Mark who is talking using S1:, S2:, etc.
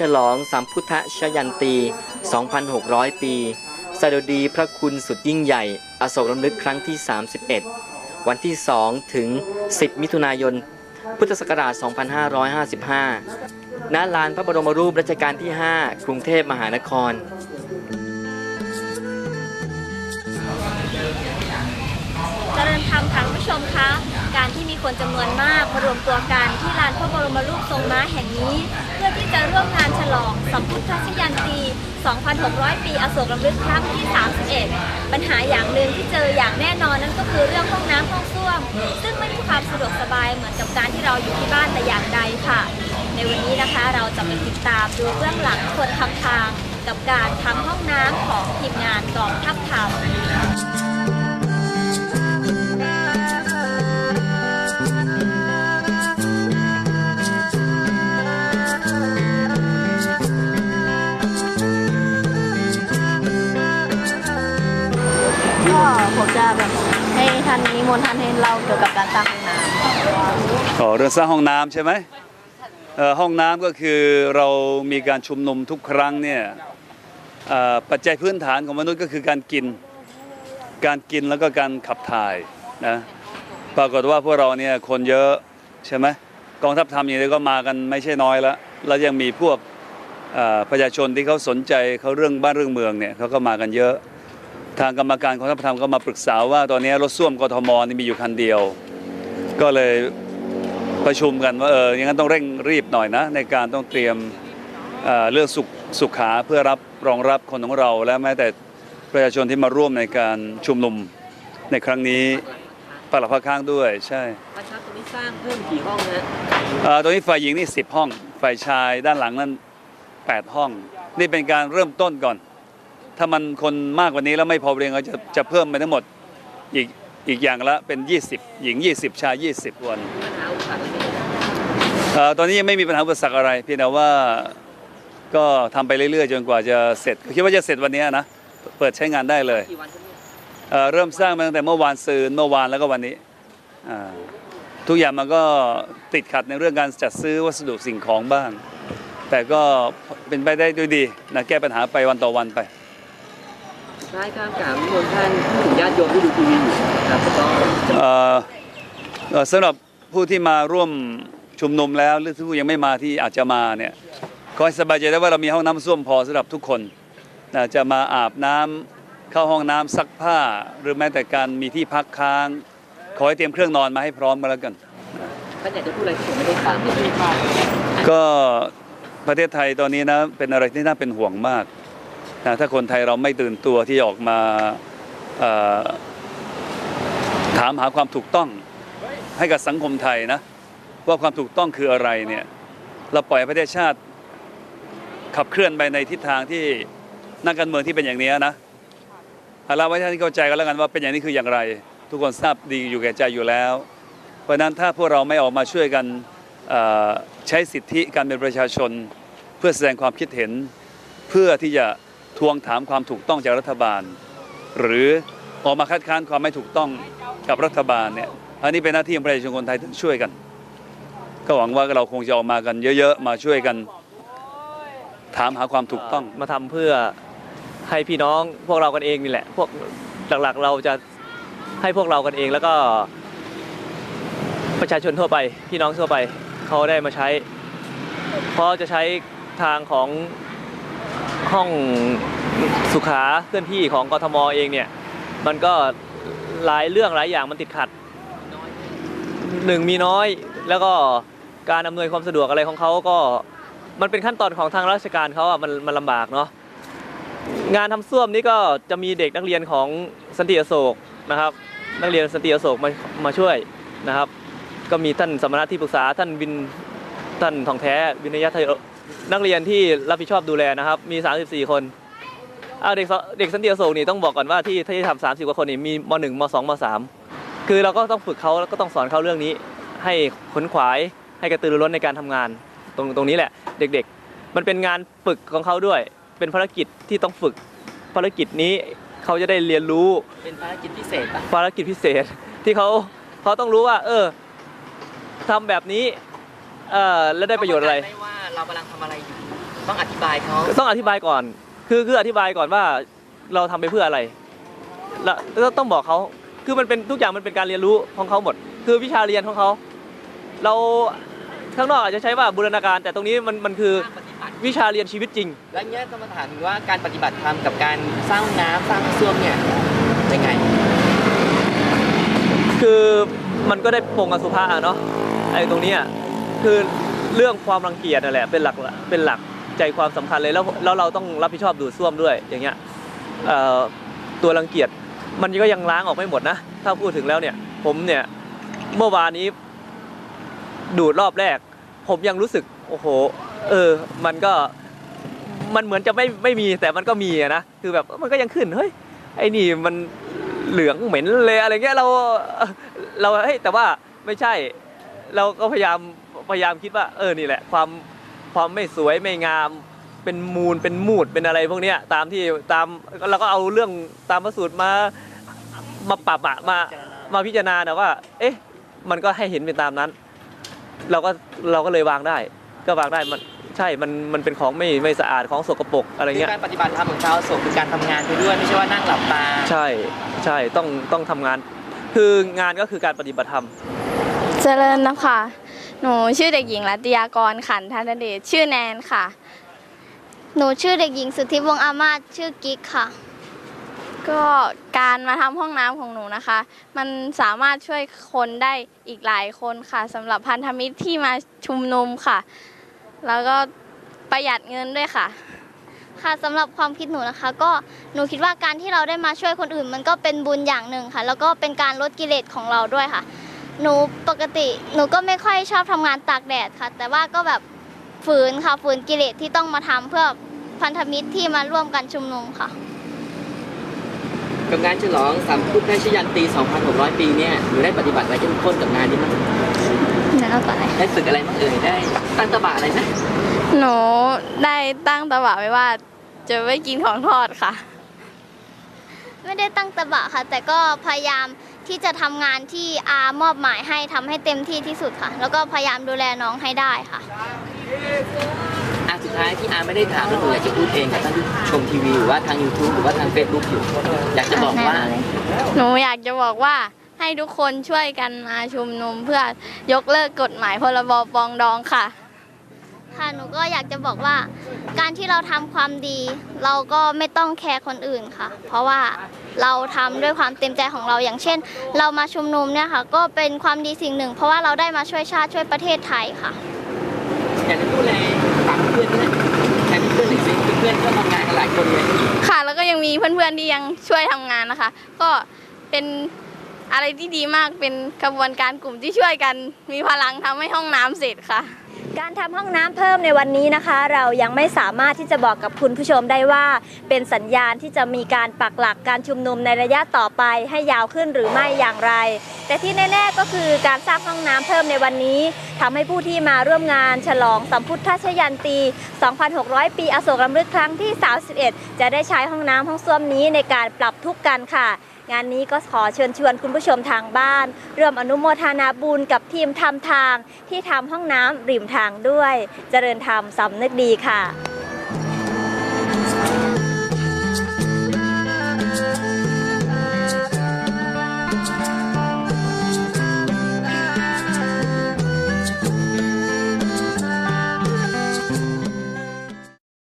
S1: ฉลองสัมพุทธชยันตี 2,600 ปีสดุดีพระคุณสุดยิ่งใหญ่ อโศกลำลึกครั้งที่ 31 วันที่ 2 ถึง 10 มิถุนายน พุทธศักราช 2555 ณ ลานพระบรมรูปรัชกาลที่ 5 กรุงเทพมหานคร
S2: เจริญธรรมค่ะคุณผู้ชมคะ การที่มีคนจำนวนมากมารวมตัวกันที่ลานพระบรมรูปทรงม้าแห่งนี้ เพื่อที่จะร่วมงานฉลองสัมพุทธชยันตี 2,600 ปีอโศกลำลึกครั้งที่ 31 ปัญหาอย่างหนึ่งที่เจออย่างแน่นอนนั่นก็คือเรื่องห้องน้ำห้องส้วม ซึ่งไม่มีความสะดวกสบายเหมือนกับการที่เราอยู่ที่บ้านแต่อย่างใดค่ะ ในวันนี้นะคะเราจะไปติดตามดูเบื้องหลังคนทำทาง กับการทำห้องน้ำของทีมงานกองทัพธรา
S3: นนิมนต์ท่านให้เล่าเกี่ยวกับการสร้างห้องน้
S4: อ๋อเรื่องสร้างห้องน้ำใช่ไหมห้องน้ำก็คือเรามีการชุมนุมทุกครั้งเนี่ยปัจจัยพื้นฐานของมนุษย์ก็คือการกินการกินแล้วก็การขับถ่ายนะปรากฏว่าพวกเราเนี่ยคนเยอะใช่ไหมกองทัพทำอย่างนี้ก็มากันไม่ใช่น้อยแล้วแล้วยังมีพวกประชาชนที่เขาสนใจเขาเรื่องบ้านเรื่องเมืองเนี่ยเขาก็มากันเยอะ ทางกรรมการกองทัพธรรมก็มาปรึกษาว่าตอนนี้รถส้วมกทมนี่มีอยู่คันเดียว ก็เลยประชุมกันว่าเอออย่างนั้นต้องเร่งรีบหน่อยนะ ในการต้องเตรียมเอ่อเรื่องสุขสุขาเพื่อรับรองรับคนของเรา และแม้แต่ประชาชนที่มาร่วมในการชุมนุมในครั้งนี้ปลัดภาคข้างด้วยใช่
S1: ประชาตรงนี้สร้างเพิ่มกี่ห้องนะ
S4: เอ่อตรงนี้ฝ่ายหญิงนี่10 ห้องฝ่ายชายด้านหลังนั้น8ห้อง นี่เป็นการเริ่มต้นก่อน ถ้ามันคนมากกว่านี้แล้วไม่พอเรียงก็จะจะเพิ่มไปทั้งหมดอีกอีกอย่างละเป็น 20 หญิง 20 ชาย 20 วัน
S1: ปัญหาอุปสรรคอะไร
S4: เอ่อตอนนี้ยังไม่มีปัญหาอุปสรรคอะไรเพียงแต่ว่าก็ทำไปเรื่อยๆ จนกว่าจะเสร็จคิดว่าจะเสร็จวันนี้นะ เปิดใช้งานได้เลย
S1: เริ่
S4: มสร้างมาตั้งแต่เมื่อวานซืนเมื่อวานแล้วก็วันนี้ ทุกอย่างมันก็ติดขัดในเรื่องการจัดซื้อวัสดุสิ่งของบ้าง แต่ก็เป็นไปได้ด้วยดีนะแก้ปัญหาไปวันต่อวันไป
S1: สุดท้ายครับกราบนิมนต์ท่านผู้ถึงญาติโยมที่ดูทีวีอยู่นะครับก็
S4: สำหรับผู้ที่มาร่วมชุมนุมแล้วหรือผู้ยังไม่มาที่อาจจะมาเนี่ยขอให้สบายใจได้ว่าเรามีห้องน้ำส้วมพอสำหรับทุกคนนะจะมาอาบน้ำเข้าห้องน้ำซักผ้า หรือแม้แต่การมีที่พักค้าง ขอให้เตรียมเครื่องนอนมาให้พร้อมก็แล้วกัน
S1: ท่านอยากจะพูดอะไรที่ผมไม่ได้ฟัง
S4: ก็ประเทศไทยตอนนี้นะเป็นอะไรที่น่าเป็นห่วงมาก นะถ้าคนไทยเราไม่ตื่นตัวที่ออกมาถามหาความถูกต้องให้กับสังคมไทยนะว่าความถูกต้องคืออะไรเนี่ยเราปล่อยประเทศชาติขับเคลื่อนไปในทิศทางที่นักการเมืองที่เป็นอย่างนี้นะเอาละไว้ท่านเข้าใจกันแล้วกันว่าเป็นอย่างนี้คืออย่างไร ทุกคนทราบดีอยู่แก่ใจอยู่แล้ว เพราะฉะนั้นถ้าพวกเราไม่ออกมาช่วยกันใช้สิทธิการเป็นประชาชน เพื่อแสดงความคิดเห็นเพื่อที่จะ ทวงถามความถูกต้องจากรัฐบาล หรือออกมาคัดค้านความไม่ถูกต้องกับรัฐบาลเนี่ยอันนี้เป็นหน้าที่ของประชาชนคนไทยต้องช่วยกัน ก็หวังว่าเราคงจะออกมากันเยอะๆ มาช่วยกันถามหาความถูกต้อง
S5: มาทำเพื่อให้พี่น้องพวกเรากันเองนี่แหละ พวกหลักๆเราจะให้พวกเรากันเองแล้วก็ ประชาชนทั่วไป พี่น้องทั่วไปเขาได้มาใช้ เพราะจะใช้ทางของ ห้องสุขาเคลื่อนที่ของกทมเองเนี่ย มันก็หลายเรื่องหลายอย่างมันติดขัดหนึ่งมีน้อยแล้วก็การอำนวยความสะดวกอะไรของเขาก็มันเป็นขั้นตอนของทางราชการเขาอะมันมันลำบากเนาะงานทำส้วมนี่ก็จะมีเด็กนักเรียนของสันติอโศกนะครับ นักเรียนสันติอโศกมามาช่วยนะครับ ก็มีท่านสมณะที่ปรึกษาท่านวินท่านทองแท้วินยทย นักเรียนที่รับผิดชอบดูแลนะครับ มี 34 คนอ้าวเด็กสเด็กสันติอโศกนี่ต้องบอกก่อนว่าที่ที่ทำสามสิบกว่าคนนี่มีมหนึ่งมสองมสามคือเราก็ต้องฝึกเขาแล้วก็ต้องสอนเขาเรื่องนี้ ให้ขนขวายให้กระตือรือร้นในการทำงาน ตรงตรงนี้แหละ เด็กๆ มันเป็นงานฝึกของเขาด้วย เป็นภารกิจที่ต้องฝึกภารกิจนี้เขาจะได้เรียนรู้
S1: เป็นภารกิจพิเศษปะ
S5: ภารกิจพิเศษที่เขาเขาต้องรู้ว่า เออทำแบบนี้เออแล้วได้ประโยชน์อะไร
S1: เขาเข้าใจหมว่าเรากำลังทำอะไรอยู่
S6: ต้องอธิบายเขา
S5: ต้องอธิบายก่อน คือคืออธิบายก่อนว่าเราทำไปเพื่ออะไรแล้วแล้วต้องบอกเขาคือมันเป็นทุกอย่างมันเป็นการเรียนรู้ของเขาหมด คือวิชาเรียนของเขาเราข้างนอกอาจจะใช้ว่าบูรณาการ แต่ตรงนี้มันมันคือ
S6: ปฏิบัติ
S5: วิชาเรียนชีวิตจริง
S6: แล้วเนี้ยจะมาถามถึงว่าการปฏิบัติธรรมกับการสร้างห้องน้ำสร้างห้องส้วมเนี่ยยังไง
S5: คือมันก็ได้ปรงอสุภะอะเนาะไอ้ตรงเนี้ยคือ เรื่องความรังเกียจนั่นแหละเป็นหลักเป็นหลักใจความสำคัญเลยแล้วแล้วเราต้องรับผิดชอบดูดซ่วมด้วยอย่างเงี้ยตัวรังเกียจมันก็ยังล้างออกไม่หมดนะถ้าพูดถึงแล้วเนี่ย ผมเนี่ยเมื่อวานนี้ดูดรอบแรก ผมยังรู้สึกโอ้โห เออ มันก็มันเหมือนจะไม่ไม่มีแต่มันก็มีอะนะคือแบบมันก็ยังขึ้นเฮ้ยไอ้นี่มันเหลืองเหม็นเลยอะไรเงี้ยเราเราเฮ้ยแต่ว่าไม่ใช่ เราก็พยายาม พยายามคิดว่าเออนี่แหละ ความความไม่สวยไม่งาม เป็นมูลเป็นมูดเป็นอะไรพวกเนี้ยตามที่ตามเราก็เอาเรื่องตามพระสูตรมามาปรับอะมามาพิจารณานะว่า เอ๊ะ มันก็ให้เห็นเป็นตามนั้น เราก็เราก็เลยวางได้ ก็วางได้มันใช่ มันมันเป็นของไม่ไม่สะอาดของสกปรกอะไร
S6: คือ
S5: เงี้ย
S6: การปฏิบัติธรรมของชาวโศกคือการทำงานไปด้วยไม่ใช่ว่านั่งหลับตา
S5: ใช่ใช่ต้องต้องทำงาน คืองานก็คือการปฏิบัติธรรม
S7: เจริญนะคะ หนูชื่อเด็กหญิงรัตยากรขันธนเดชชื่อแนนค่ะ
S8: หนูชื่อเด็กหญิงสุทธิวงศ์อามาศชื่อกิ๊กค่ะ
S7: ก็การมาทำห้องน้ำของหนูนะคะ มันสามารถช่วยคนได้อีกหลายคนค่ะสำหรับพันธมิตรที่มาชุมนุมค่ะ แล้วก็ประหยัดเงินด้วยค่ะ
S8: ค่ะสำหรับความคิดหนูนะคะ ก็หนูคิดว่าการที่เราได้มาช่วยคนอื่น มันก็เป็นบุญอย่างหนึ่งค่ะ แล้วก็เป็นการลดกิเลสของเราด้วยค่ะ หนูปกติหนูก็ไม่ค่อยชอบทำงานตากแดดค่ะ แต่ว่าก็แบบฝืนค่ะฝืนกิเลสที่ต้องมาทำเพื่อพันธมิตรที่มาร่วมกันชุมนุมค่ะ
S6: กับงานฉลองสามพุทธชยันตี 2,600 ปีเนี่ยหนูได้ปฏิบัติอะไรเข้มข้นกับงานนี้มั้ง
S8: เดี๋ยวเราก่อนเลย
S6: ได้ฝึกอะไรบ้างเอ่ยได้ตั้งตะบะอะไรไหม
S7: หนูได้ตั้งตะบะไว้ว่าจะไม่กินของทอดค่ะ
S8: ไม่ได้ตั้งตะบะค่ะ แต่ก็พยายาม ที่จะทำงานที่อามอบหมายให้ทำให้เต็มที่ที่สุดค่ะ แล้วก็พยายามดูแลน้องให้ได้ค่ะ
S6: อะสุดท้ายที่อาไม่ได้ถามแล้วหนูอยากจะพูดเองกับท่านที่ชมทีวีหรือว่าทาง YouTube หรือว่าทาง Facebook อยู่ อยากจะบอกว่า
S7: หนูอยากจะบอกว่าให้ทุกคนช่วยกันมาชุมนุมเพื่อยกเลิกกฎหมายพรบปรองดองค่ะ
S8: ค่ะหนูก็อยากจะบอกว่า การที่เราทำความดี เราก็ไม่ต้องแคร์คนอื่นค่ะ เพราะว่าเราทำด้วยความเต็มใจของเราอย่างเช่น เรามาชุมนุมเนี่ยค่ะ ก็เป็นความดีสิ่งหนึ่ง เพราะว่าเราได้มาช่วยชาติช่วยประเทศไทยค่ะ
S6: อยากจะพูดอะไรฝากเพื่อนๆด้วยแทนเพื่อนๆหน่อยสิเพื่อนๆก็ทำงานกันหลายคนเลย
S7: ค่ะ แล้วก็ยังมีเพื่อนๆที่ยังช่วยทำงานนะคะ ก็เป็นอะไรที่ดีมากเป็นกระบวนการกลุ่มที่ช่วยกัน มีพลังทำให้ห้องน้ำเสร็จค่ะ
S2: การทำห้องน้ำเพิ่มในวันนี้นะคะ เรายังไม่สามารถที่จะบอกกับคุณผู้ชมได้ว่า เป็นสัญญาณที่จะมีการปักหลักการชุมนุมในระยะต่อไปให้ยาวขึ้นหรือไม่อย่างไร แต่ที่แน่ ๆก็คือการสร้างห้องน้ำเพิ่มในวันนี้ทำให้ผู้ที่มาร่วมงานฉลองสัมพุทธชยันตี 2,600 ปีอโศกรำลึกครั้งที่ 31 จะได้ใช้ห้องน้ำห้องส้วมนี้ในการปรับทุกข์กันค่ะ งานนี้ก็ขอเชิญชวนคุณผู้ชมทางบ้านร่วมอนุโมทนาบุญกับทีมทำทางที่ทำห้องน้ำริมทางด้วย เจริญธรรมสำนึกดีค่ะ